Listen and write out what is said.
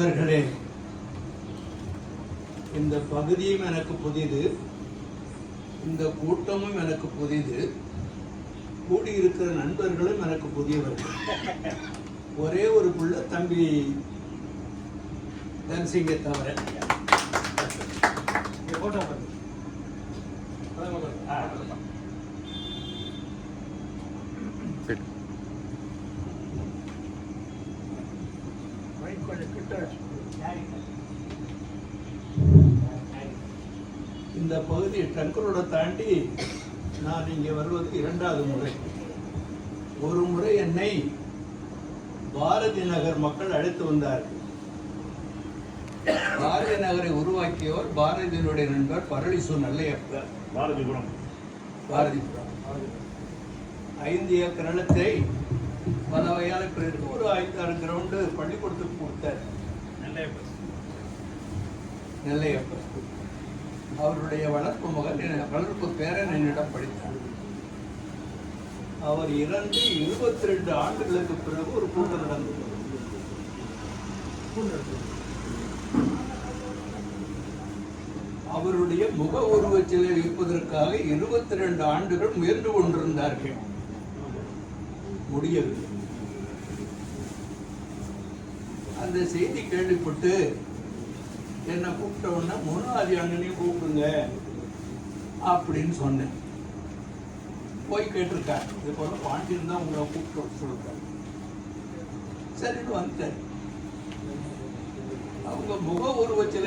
நண்பர்களே இந்த பகுதியும் எனக்கு புதிது இந்த கூட்டமும் எனக்கு புதிது கூடியிருக்கிற நண்பர்களும் எனக்கு புதியவர்கள். ஒரே ஒரு புள்ள தம்பி தன்சிங்கை தவிர. போட்டோ பாருங்க மைக் கொஞ்சம் கிட்ட வச்சு இந்த பகுதி டங்கரோட தாண்டி நான் இங்கே வருவது இரண்டாவது முறை. ஒரு முறை என்னை பாரதி நகர் மக்கள் அழைத்து வந்தார்கள் பாரதி நகரை உருவாக்கியவர் பாரதியினுடைய நண்பர் பரளிசு நல்லையப்பர் பாரதிபுரம். பாரதிபுரம். ஐந்து ஏக்கர் நிலத்தை பல வகையான பிறகு ஒரு ஐந்தாறு கிரவுண்டு பள்ளிக்கூடத்துக்கு கொடுத்தார். நெல்லையப்பர். அவருடைய வளர்ப்பு மகன் வளர்ப்பு பேரன் என்னிடம் படித்தார். அவர் இறந்து இருபத்தி ரெண்டு ஆண்டுகளுக்கு பிறகு ஒரு கூட்டம் நடந்தது. அவருடைய முக உருவச் சிலை வைப்பதற்காக இருபத்தி ரெண்டு ஆண்டுகள் முயன்று கொண்டிருந்தார்கள். முடியவில்லை. அந்த செய்தி கேள்விப்பட்டு என்னை கூப்பிட்ட உடனே முனாதி அண்ணனையும் கூப்பிடுங்க. அப்படின்னு சொன்னேன். போய் கேட்டிருக்காரு. இது போல பாண்டியன் தான் உங்களை கூப்பிட்டு வர சொல்லிருக்காரு சரின்னு வந்துட்டேன். அவங்க முக உருவச்சிலை